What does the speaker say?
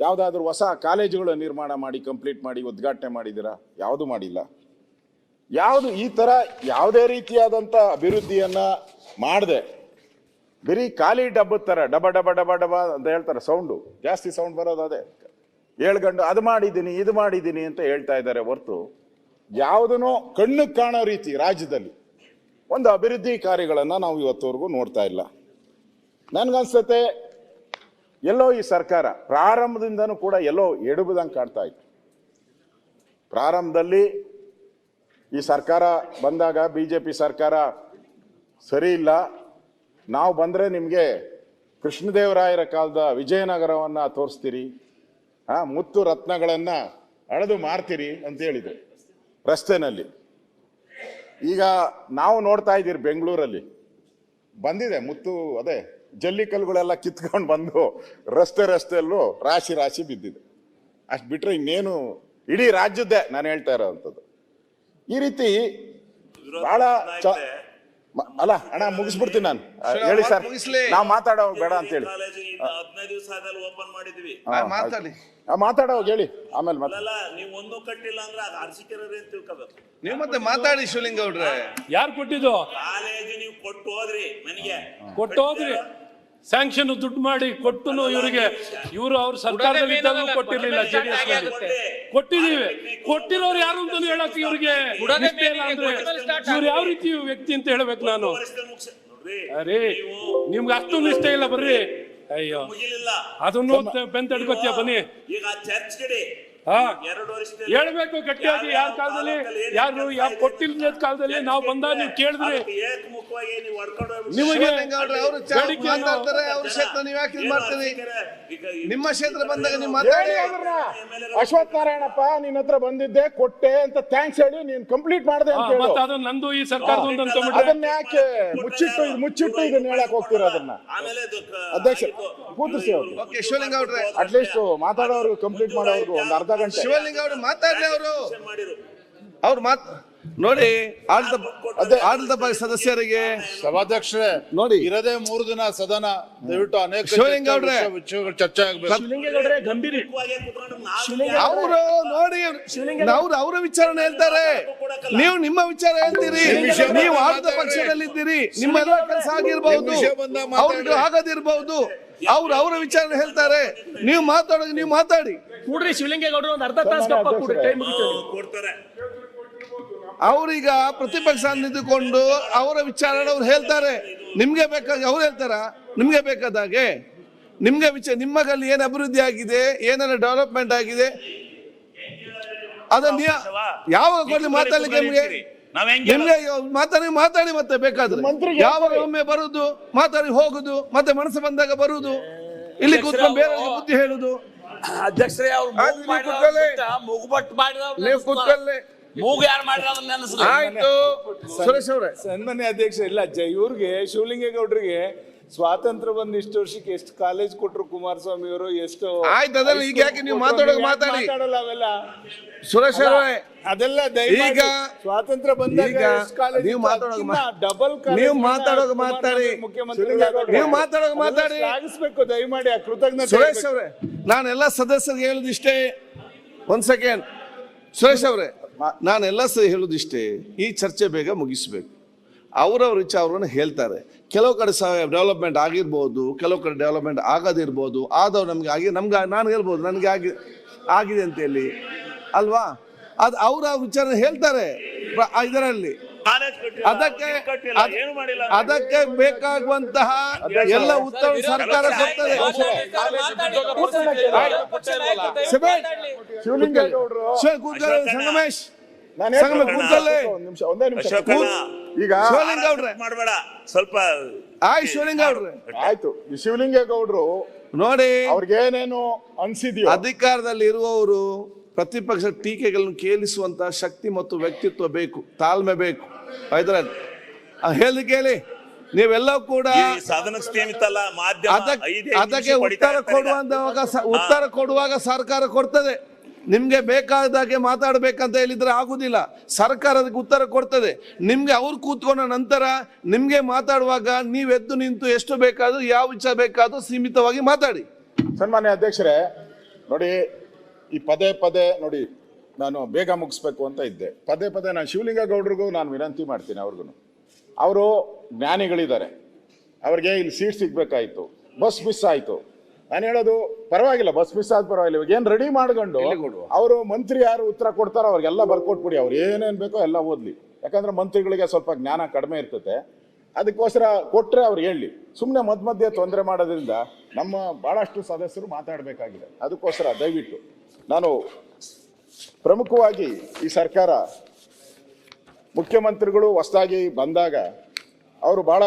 ಯಾವುದಾದ್ರೂ ಹೊಸ ಕಾಲೇಜುಗಳ ನಿರ್ಮಾಣ ಮಾಡಿ ಕಂಪ್ಲೀಟ್ ಮಾಡಿ, ಉದ್ಘಾಟನೆ ಮಾಡಿದ್ದೀರಾ? ಯಾವುದು ಮಾಡಿಲ್ಲ. ಯಾವುದು ಈ ಥರ ಯಾವುದೇ ರೀತಿಯಾದಂಥ ಅಭಿವೃದ್ಧಿಯನ್ನು ಮಾಡದೆ. ಬರೀ ಖಾಲಿ ಡಬ್ಬದ ಥರ ಡಬ ಡಬ ಡಬ ಡಬ ಅಂತ ಹೇಳ್ತಾರೆ ಸೌಂಡು ಜಾಸ್ತಿ ಸೌಂಡ್ ಬರೋದು ಅದೇ. ಏಳು ಗಂಟು, ಅದು ಮಾಡಿದ್ದೀನಿ, ಇದು ಮಾಡಿದ್ದೀನಿ ಅಂತ ಹೇಳ್ತಾ ಇದ್ದಾರೆ ಹೊರತು ಯಾವುದನ್ನೋ ಕಣ್ಣು ಕಾಣೋ ರೀತಿ ರಾಜ್ಯದಲ್ಲಿ ಒಂದು ಅಭಿವೃದ್ಧಿ ಕಾರ್ಯಗಳನ್ನು ನಾವು ಇವತ್ತವರೆಗೂ ನೋಡ್ತಾ ಇಲ್ಲ. ನನ್ಗನ್ಸತ್ತೆ ಎಲ್ಲೋ ಈ ಸರ್ಕಾರ ಪ್ರಾರಂಭದಿಂದನೂ ಕೂಡ ಎಲ್ಲೋ ಎಡುಬುದಂಗೆ ಕಾಣ್ತಾ ಇತ್ತು. ಪ್ರಾರಂಭದಲ್ಲಿ ಈ ಸರ್ಕಾರ ಬಂದಾಗ ಬಿ ಜೆ ಪಿ ಸರ್ಕಾರ ಸರಿ ಇಲ್ಲ. ನಾವು ಬಂದರೆ ನಿಮಗೆ ಕೃಷ್ಣದೇವರಾಯರ ಕಾಲದ ವಿಜಯನಗರವನ್ನು ತೋರಿಸ್ತೀರಿ. ಆ, ಮುತ್ತು ರತ್ನಗಳನ್ನು ಅಳೆದು ಮಾರ್ತೀರಿ ಅಂತ ಹೇಳಿದರು ರಸ್ತೆನಲ್ಲಿ. ಈಗ ನಾವು ನೋಡ್ತಾ ಇದ್ದೀರಿ ಬೆಂಗಳೂರಲ್ಲಿ. ಬಂದಿದೆ ಮುತ್ತು ಅದೇ ಜಲ್ಲಿಕಲ್ಲುಗಳೆಲ್ಲ ಕಿತ್ಕೊಂಡು ಬಂದು ರಸ್ತೆ ರಸ್ತೆಯಲ್ಲೂ ರಾಶಿ ರಾಶಿ ಬಿದ್ದಿದೆ. ಅಷ್ಟು ಬಿಟ್ರೆ ಇನ್ನೇನು ಇಡೀ ರಾಜ್ಯದ್ದೇ ನಾನು ಹೇಳ್ತಾ ಇರೋವಂಥದ್ದು. ಈ ರೀತಿ ಬಹಳ ಅಲ್ಲ ಅಣ್ಣ ಮುಗಿಸ್ಬಿಡ್ತೀನಿ ನಾನು. ಹೇಳಿ ಸರ್. ಮುಗಿಸ್ಲಿ. ನಾವು ಮಾತಾಡೋ ಬೇಡ ಅಂತ ಹೇಳಿ. ಮಾತಾಡಿ. ಹೇಳಿ. ಆಮೇಲೆ ನೀವು ಒಂದು ಕಟ್ಟಿಲ್ಲ ಅಂದ್ರೆ ಅದು ಅಂತ ತಿಳ್ಕೋಬೇಕು. ನೀವು ಮತ್ತೆ ಮಾತಾಡಿ ಶಿವಲಿಂಗ ಅವ್ರೆ. ಯಾರು ಕೊಟ್ಟಿದ್ದು? ಕಾಲೇಜು ನೀವು ಕೊಟ್ಟು ಹೋದ್ರಿ ನನಗೆ ಕೊಟ್ಟು ಹೋದ್ರಿ. ಸ್ಯಾಂಕ್ಷನ್ ದುಡ್ಡು ಮಾಡಿ ಕೊಟ್ಟು ಇವರಿಗೆ. ಇವರು ಅವ್ರ ಸರ್ಕಾರದಲ್ಲಿ ಕೊಟ್ಟಿರಲಿಲ್ಲ ಕೊಟ್ಟಿರ್ಲಿಲ್ಲ ಜೆಡಿಎಸ್ ಕೊಟ್ಟಿದೀವಿ ಕೊಟ್ಟಿರೋರು ಯಾರು ಅಂತ ಹೇಳಕ್ ಇವ್ರಿಗೆ ನಿಷ್ಠೆ ಇಲ್ಲ ಅಂದ್ರೆ ಇವ್ರು ಯಾವ ರೀತಿ ವ್ಯಕ್ತಿ ಅಂತ ಹೇಳ್ಬೇಕು ನಾನು? ಅರೇ ನಿಮ್ಗೆ ಅಷ್ಟು ಇಷ್ಟ ಇಲ್ಲ ಬರ್ರಿ. ಅಯ್ಯೋ. ಅದನ್ನು ಅದನ್ನು ಬೆಂತಡ್ಕೊತೀಯ ಬನ್ನಿ. ಹೇಳ್ಬೇಕು ಗಟ್ಟಿಯಾಗಿ ಯಾವ ಕಾಲದಲ್ಲಿ ಯಾರು ಯಾವ ಕೊಟ್ಟಿಲ್ಲ ಕಾಲದಲ್ಲಿ ನಾವು ಬಂದ ನೀವು ಕೇಳಿದ್ರಿ. ನಿಮಗೆ ನಿಮ್ಮ ಕ್ಷೇತ್ರ ಬಂದಾಗ ನೀವು. ಅಶ್ವಥ್ ನಾರಾಯಣಪ್ಪ ನಿನ್ನ ಹತ್ರ ಬಂದಿದ್ದೆ ಕೊಟ್ಟೆ ಅಂತ ಥ್ಯಾಂಕ್ಸ್ ಹೇಳಿ ನೀನ್ ಕಂಪ್ಲೀಟ್ ಮಾಡಿದೆ ಅಂತ ಅದು ನಂದು ಈ ಸರ್ಕಾರದ ಅದನ್ನ ಯಾಕೆ ಮುಚ್ಚಿಟ್ಟು ಇದು ಮುಚ್ಚಿಟ್ಟು ಇದನ್ನ ಹೇಳಕ್ ಹೋಗ್ತೀರ ಅದನ್ನ? ಆಮೇಲೆ ಅದು ಕ- ಅಧ್ಯಕ್ಷ ಶಿವಲಿಂಗ ಅವ್ರೆ ಅಟ್ಲೀಸ್ಟ್ ಮಾತಾಡೋರ್ಗು ಕಂಪ್ಲೀಟ್ ಮಾಡೋರ್ಗು ಒಂದು ಅರ್ಧ ಗಂಟೆ ಶಿವಲಿಂಗ ಅವರು ಮಾತಾಡ್ಲಿ ಅವರು. ಅವ್ರು ಮಾತ್ ನೋಡಿ ಆಡಳಿತ ಸದಸ್ಯರಿಗೆ ಸಭಾಧ್ಯಕ್ಷರೇ ನೋಡಿ. ಇರದೇ ಮೂರು ದಿನ ಸದನ ದಯವಿಟ್ಟು ಅನೇಕ ಶಿವಲಿಂಗ ಚರ್ಚೆ ಅವ್ರೆ. ವಿಷಯ- ವಿಷಯಗಳು ಚರ್ಚೆ ಆಗ್ಬೇಕು ನಾವು ಅವರು ನೋಡಿ ಅವ್ರು ಅವರ ವಿಚಾರಣೆ ಹೇಳ್ತಾರೆ. ನೀವು ನಿಮ್ಮ ವಿಚಾರ ಹೇಳ್ತೀರಿ. ನೀವು ಆಡಳಿತ ಪಕ್ಷದಲ್ಲಿದ್ದೀರಿ. ನಿಮ್ಮೆಲ್ಲ ಕೆಲಸ ಆಗಿರ್ಬಹುದು. ಅವ್ರಿಗೆ ಆಗದಿರ್ಬಹುದು ಅವ್ರು ಅವರ ವಿಚಾರ ಹೇಳ್ತಾರೆ. ನೀವು ಮಾತಾಡೋದು ನೀವು ಮಾತಾಡಿ. ಕೂಡ್ರಿ ಶಿವಲಿಂಗೇಗೌಡರು ಒಂದು ಅರ್ಧ ತಾಸು ಕಪ್ಪ ಕೂಡ್ರಿ ಟೈಮ್ ಮುಗಿತು ಕೊಡ್ತಾರೆ. ಅವ್ರೀಗ ಪ್ರತಿಪಕ್ಷ ನಿಂತುಕೊಂಡು ಅವರ ವಿಚಾರ ಅವ್ರು ಹೇಳ್ತಾರೆ. ನಿಮ್ಗೆ ಬೇಕಾದ ಅವ್ರು ಹೇಳ್ತಾರ? ನಿಮ್ಗೆ ಬೇಕಾದಾಗೆ ನಿಮ್ಗೆ ವಿಚಾರ ನಿಮ್ಮಲ್ಲಿ ಏನು ಅಭಿವೃದ್ಧಿ ಆಗಿದೆ ಏನೆಲ್ಲ ಡೆವಲಪ್ಮೆಂಟ್ ಆಗಿದೆ? ಅದನ್ನ ಯಾವಾಗ ಕೊಡ್ಲಿ ಮಾತಾಡ್ಲಿಕ್ಕೆ ನಿಮ್ಗೆ? ನಿಮ್ಗೆ ಮಾತಾಡಿ ಮಾತಾಡಿ ಮತ್ತೆ ಬೇಕಾದ್ರೆ. ಯಾವಾಗ ಒಮ್ಮೆ ಬರುದು ಮಾತಾಡಿ ಹೋಗುದು ಮತ್ತೆ ಮನಸ್ಸು ಬಂದಾಗ ಬರುದು. ಇಲ್ಲಿ ಕೂತ್ಕೊಂಡು ಬೇರೆ ಬುದ್ಧಿ ಹೇಳುದು? ಅಧ್ಯಕ್ಷರೇ ಅವ್ರು ಆಯ್ತು, ನೀವು ಮೂಗು ಯಾರು ಮಾಡಿರ ಅದನ್ನ. ಆಯ್ತು ಸುರೇಶ್ ಅವ್ರೆ ಸನ್ಮಾನ್ಯ ಅಧ್ಯಕ್ಷ ಇಲ್ಲ ಜಯೂರ್ಗೆ ಇವ್ರಿಗೆ ಶಿವಲಿಂಗೇಗೌಡರಿಗೆ ಸ್ವಾತಂತ್ರ್ಯ ಬಂದ ಇಷ್ಟು ವರ್ಷಕ್ಕೆ ಎಷ್ಟು ಕಾಲೇಜ್ ಕೊಟ್ರು ಕುಮಾರಸ್ವಾಮಿ ಅವರು ಎಷ್ಟು ಆಯ್ತು, ಅದೆಲ್ಲ ಈಗ ಯಾಕೆ ನೀವು ಮಾತಾಡೋದು ಮಾತಾಡಿ. ಮಾತಾಡಲ್ಲ ಅವೆಲ್ಲ ಸುರೇಶ್ ಅವರೇ ಅದೆಲ್ಲ ದಯಮಾಡಿ ಈಗ- ಸ್ವಾತಂತ್ರ್ಯ ಬಂದಾಗ ಈಗ ನೀವು ಮಾತಾಡೋಕೆ ಮಾ- ಡಬಲ್ ನೀವು ಮಾತಾಡೋಕೆ ಮಾತಾಡಿ. ಮುಖ್ಯಮಂತ್ರಿ ನೀವು ಮಾತಾಡೋಕೆ ಮಾತಾಡಿ. ಶ್ಲಾಘಿಸ್ಬೇಕು ದಯಮಾಡಿ ಆ ಕೃತಜ್ಞತೆ ಸುರೇಶ್ ಹೇಳ್ಬೇಕು. ಅವರೇ ನಾನೆಲ್ಲ ಸದಸ್ಯರಿಗೆ ಹೇಳಿದಿಷ್ಟೇ ಒಂದ್ ಸೆಕೆಂಡ್ ಸುರೇಶ್ ಅವರೇ ನಾನೆಲ್ಲ ಸಹ ಹೇಳೋದಿಷ್ಟೇ ಈ ಚರ್ಚೆ ಬೇಗ ಮುಗಿಸ್ಬೇಕು. ಅವರವ್ರ ವಿಚಾರವನ್ನು ಹೇಳ್ತಾರೆ. ಕೆಲವು ಕಡೆ ಸಹ ಡೆವಲಪ್ಮೆಂಟ್ ಆಗಿರ್ಬೋದು ಕೆಲವು ಕಡೆ ಡೆವಲಪ್ಮೆಂಟ್ ಆಗದಿರ್ಬೋದು ಆದವ್ರು ನಮಗೆ ಆಗಿ ನಮ್ಗೆ ನಾನು ಹೇಳ್ಬೋದು ನನಗೆ ಆಗಿ ಆಗಿದೆ ಅಂತ ಹೇಳಿ ಅಲ್ವಾ? ಅದು ಅವರ ವಿಚಾರ ಹೇಳ್ತಾರೆ. ಇದರಲ್ಲಿ. ಅದಕ್ಕೆ ಅದಕ್ಕೆ ಬೇಕಾಗುವಂತಹ ಎಲ್ಲ ಉತ್ತಮ ಸರ್ಕಾರ ಕೊಡ್ತದೆ. ಶಿವಲಿಂಗೇಗೌಡರು ಶಿವ- ಸಂಗಮೇಶ್. ನಾನು ಸಂಗಮ ಕೂತ್ಕೊಳ್ಳಿ. ಒಂದೇ ನಿಮಿಷ ಈಗ ಶಿವಲಿಂಗ ಮಾಡಬೇಡ. ಸ್ವಲ್ಪ ಆಯ್ ಶಿವಲಿಂಗ ಆಯ್ತು. ಈ ಶಿವಲಿಂಗೇಗೌಡರು ನೋಡಿ ಅವ್ರಿಗೇನೇನು ಅನ್ಸಿದ್ಯೋ? ಅಧಿಕಾರದಲ್ಲಿ ಇರುವವರು ಪ್ರತಿಪಕ್ಷ ಟೀಕೆಗಳನ್ನು ಕೇಳಿಸುವಂತ ಶಕ್ತಿ ಮತ್ತು ವ್ಯಕ್ತಿತ್ವ ಬೇಕು ತಾಳ್ಮೆ ಬೇಕು. ಹೈದರಾಬಾದ್. ಹೇಳಿ ಕೇಳಿ. ನೀವೆಲ್ಲ ಕೂಡ ಈ ಸಾಧನ ಸ್ಕೀಮ್ ಇತ್ತಲ್ಲ ಮಾಧ್ಯಮ ಅದಕ್ಕೆ ಉತ್ತರ ಸ- ಉತ್ತರ ಕೊಡುವಾಗ ಸರ್ಕಾರ ಕೊಡ್ತದೆ. ನಿಮ್ಗೆ ಬೇಕಾದಾಗೆ ಮಾತಾಡಬೇಕಂತ ಹೇಳಿದರೆ ಆಗೋದಿಲ್ಲ. ಸರ್ಕಾರ ಅದಕ್ಕೆ ಉತ್ತರ ಕೊಡ್ತದೆ. ನಿಮಗೆ ಅವ್ರು ಕೂತ್ಕೊಂಡ ನಂತರ ನಿಮಗೆ ಮಾತಾಡುವಾಗ ನೀವು ಎದ್ದು ನಿಂತು ಎಷ್ಟು ಬೇಕಾದರೂ, ಯಾವ ವಿಚಾರ ಬೇಕಾದರೂ ಸೀಮಿತವಾಗಿ ಮಾತಾಡಿ. ಸನ್ಮಾನ್ಯ ಅಧ್ಯಕ್ಷರೇ, ನೋಡಿ, ಈ ಪದೇ ಪದೇ ನೋಡಿ, ನಾನು ಬೇಗ ಮುಗಿಸ್ಬೇಕು ಅಂತ ಇದ್ದೆ. ಪದೇ ಪದೇ ನಾನು ಶಿವಲಿಂಗ ಗೌಡ್ರಿಗೂ ನಾನು ವಿನಂತಿ ಮಾಡ್ತೀನಿ ಅವ್ರಿಗೂ ಅವರು ಜ್ಞಾನಿಗಳಿದ್ದಾರೆ. ಅವ್ರಿಗೆ ಇಲ್ಲಿ ಸೀಟ್ ಸಿಗಬೇಕಾಯಿತು. ಬಸ್ ಮಿಸ್ ಆಯ್ತು. ನಾನು ಹೇಳೋದು ಪರವಾಗಿಲ್ಲ ಬಸ್ ಮಿಸ್ ಆದ ಪರವಾಗಿಲ್ಲ. ಇವಾಗ ಏನು ರೆಡಿ ಮಾಡ್ಕೊಂಡು ಅವರು ಮಂತ್ರಿ ಯಾರು ಉತ್ತರ ಕೊಡ್ತಾರೋ ಅವ್ರಿಗೆಲ್ಲ ಬರ್ಕೊಟ್ಬಿಡಿ ಅವ್ರು ಏನೇನು ಬೇಕೋ ಎಲ್ಲ ಓದ್ಲಿ. ಯಾಕಂದ್ರೆ ಮಂತ್ರಿಗಳಿಗೆ ಸ್ವಲ್ಪ ಜ್ಞಾನ ಕಡಿಮೆ ಇರ್ತದೆ ಅದಕ್ಕೋಸ್ಕರ ಕೊಟ್ಟರೆ ಅವ್ರು ಹೇಳಿ. ಸುಮ್ಮನೆ ಮಧ್ಯ ಮಧ್ಯೆ ತೊಂದರೆ ಮಾಡೋದ್ರಿಂದ ನಮ್ಮ ಬಹಳಷ್ಟು ಸದಸ್ಯರು ಮಾತಾಡಬೇಕಾಗಿದೆ. ಅದಕ್ಕೋಸ್ಕರ ದಯವಿಟ್ಟು ನಾನು ಪ್ರಮುಖವಾಗಿ ಈ ಸರ್ಕಾರ ಮುಖ್ಯಮಂತ್ರಿಗಳು ಹೊಸದಾಗಿ ಬಂದಾಗ ಅವರು ಬಹಳ